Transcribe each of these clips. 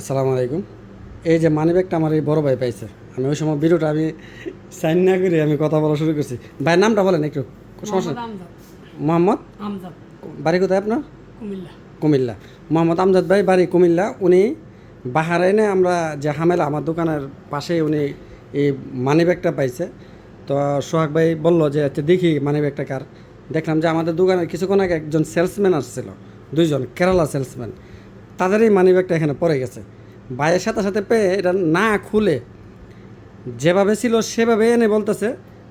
আসসালামু আলাইকুম। এই যে মানি ব্যাগটা আমার এই বড় ভাই পাইছে। আমি ওই সময় ভিডিওটা আমি সাইন না করে আমি কথা বলা শুরু করছি। ভাই নামটা বলেন একটু। সমস্যা মোহাম্মদ? বাড়ি কোথায় আপনার? কুমিল্লা। কুমিল্লা। মোহাম্মদ আমজাদ ভাই বাড়ি কুমিল্লা। উনি বাহারাইনে আমরা যে হামেলা আমার দোকানের পাশে উনি এই মানি ব্যাগটা পাইছে। তো সোহাগ ভাই বলল যে আচ্ছা দেখি মানি ব্যাগটা কার। দেখলাম যে আমাদের দোকানে কিছুক্ষণ আগে একজন সেলসম্যান আসছিল। দুইজন কেরালা সেলসম্যান। তাদেরই মানি ব্যাগটা এখানে পড়ে গেছে। বাইয়ের সাথে সাথে পেয়ে এটা না খুলে যেভাবে ছিল সেভাবে এনে বলতেছে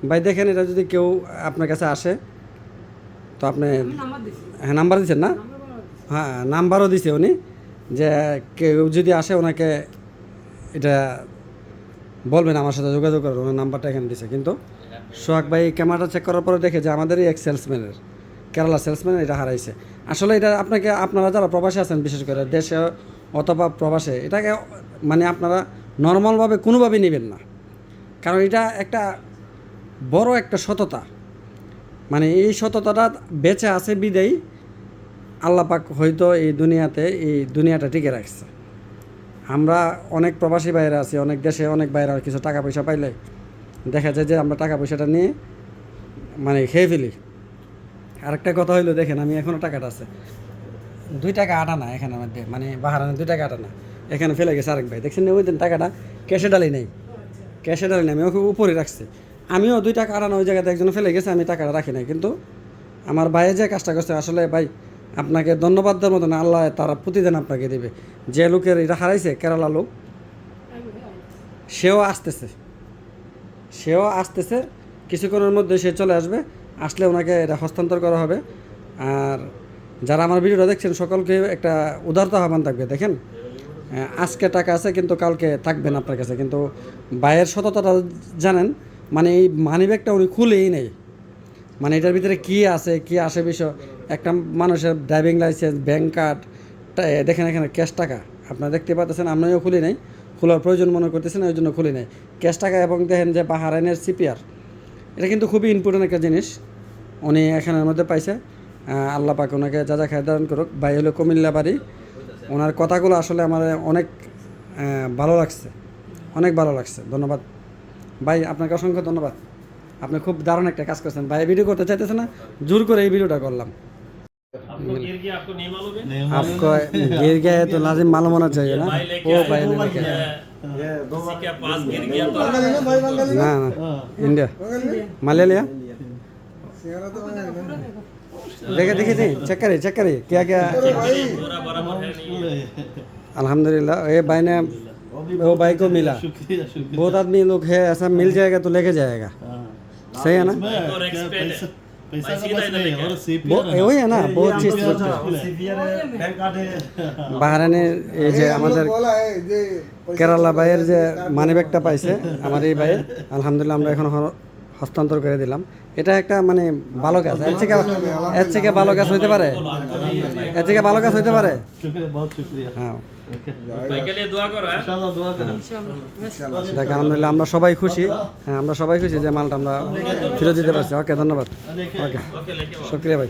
ভাই দেখেন এটা যদি কেউ আপনার কাছে আসে তো আপনি হ্যাঁ নাম্বার দিচ্ছেন না। হ্যাঁ নাম্বারও দিছে উনি যে কেউ যদি আসে ওনাকে এটা বলবেন আমার সাথে যোগাযোগ করবেন ওনার নাম্বারটা এখানে দিছে। কিন্তু সোহাগ ভাই ক্যামেরাটা চেক করার পরে দেখে যে আমাদেরই এক সেলসম্যানের কেরালা সেলসম্যান এটা হারাইছে। আসলে এটা আপনাকে, আপনারা যারা প্রবাসে আছেন, বিশেষ করে দেশে অথবা প্রবাসে, এটাকে মানে আপনারা নর্মালভাবে কোনোভাবেই নেবেন না। কারণ এটা একটা বড় একটা সততা। মানে এই সততাটা বেঁচে আছে বিদেই আল্লাপাক হয়তো এই দুনিয়াতে, এই দুনিয়াটা টিকে রাখছে। আমরা অনেক প্রবাসী বাইরে আছি, অনেক দেশে অনেক বাইরে কিছু টাকা পয়সা পাইলে দেখা যায় যে আমরা টাকা পয়সাটা নিয়ে মানে খেয়ে ফেলি। আরেকটা কথা হইল, দেখেন আমি এখনও টাকাটা আছে। দুই টাকা আটা না এখানে মধ্যে মানে বাহারানে দুই টাকা আটা না। এখানে ফেলে গেছে আরেক ভাই। দেখছেন ওই দিন টাকাটা? ক্যাশে ডালি নেই। ক্যাশে ডালি নেই, আমি ওকে উপরে রাখছি। আমিও দুই টাকা আটানো ওই জায়গাতে একজন ফেলে গেছে, আমি টাকাটা রাখি নাই। কিন্তু আমার ভাইয়ে যে কাজটা করছে, আসলে ভাই, আপনাকে ধন্যবাদ দেওয়ার মতন আল্লাহ তারা প্রতিদিন আপনাকে দেবে। যে লোকের এটা হারাইছে, কেরালা লোক, সেও আসতেছে। সেও আসতেছে, কিছুক্ষণের মধ্যে সে চলে আসবে। আসলে ওনাকে এটা হস্তান্তর করা হবে। আর যারা আমার ভিডিওটা দেখছেন, সকলকে একটা উদারতা আহ্বান থাকবে, দেখেন। আজকে টাকা আছে, কিন্তু কালকে থাকবেন আপনার কাছে। কিন্তু বাইয়ের সততাটা জানেন মানে এই মানি ব্যাগটা উনি খুলেই নেই। মানে এটার ভিতরে কি আছে, কি আসে বিষয়, একটা মানুষের ড্রাইভিং লাইসেন্স ব্যাঙ্ক কার্ড দেখেন এখানে ক্যাশ টাকা। আপনারা দেখতে পাচ্ছেন আমরাও খুলি নাই। খোলার প্রয়োজন মনে করতেছেন, ওই জন্য খুলি নাই। ক্যাশ টাকা এবং দেখেন যে বাহারাইনের সিপিআর এটা কিন্তু খুবই ইম্পর্টেন্ট একটা জিনিস। উনি এখানের মধ্যে পাইছে। আল্লাহ পাক ওনাকে যা যা খায় দান করুক। ভাই হলো কুমিল্লা বাড়ি। ওনার কথাগুলো আসলে আমার অনেক ভালো লাগছে। অনেক ভালো লাগছে। ধন্যবাদ। ভাই, আপনাকে অসংখ্য ধন্যবাদ। আপনি খুব দারুণ একটা কাজ করছেন। ভাই ভিডিও করতে চাইতেছে না? জোর করে এই ভিডিওটা করলাম। आपको गिर गया आपको नहीं मालूम है आपको गिर गया है तो लाजिम मालूम होना चाहिए ना वो भाई ने लेके आया। किसी के पास गिर गया तो ना ना इंडिया मलेलिया देखे देखे थे चेक करिए चेक करिए क्या क्या है अल्हम्दुलिल्लाह ये भाई ने वो भाई को मिला शुक्रिया शुक्रिया बहुत आदमी लोग है ऐसा मिल जाएगा तो लेके जाएगा हाँ। सही है ना ওই এই যে আমাদের কেরালা ভাইয়ের যে মানি পাইছে আমার এই ভাইয়ের আলহামদুলিল্লাহ আমরা এখন হস্তান্তর করে দিলাম। এটা একটা মানে ভালো কাজ এর থেকে এর থেকে ভালো কাজ হইতে পারে? এর থেকে ভালো কাজ হইতে পারে? হ্যাঁ। আমরা সবাই খুশি। হ্যাঁ আমরা সবাই খুশি যে মালটা আমরা ফিরে দিতে পারছি। ওকে ধন্যবাদ। ওকে। শুক্রিয়া ভাই।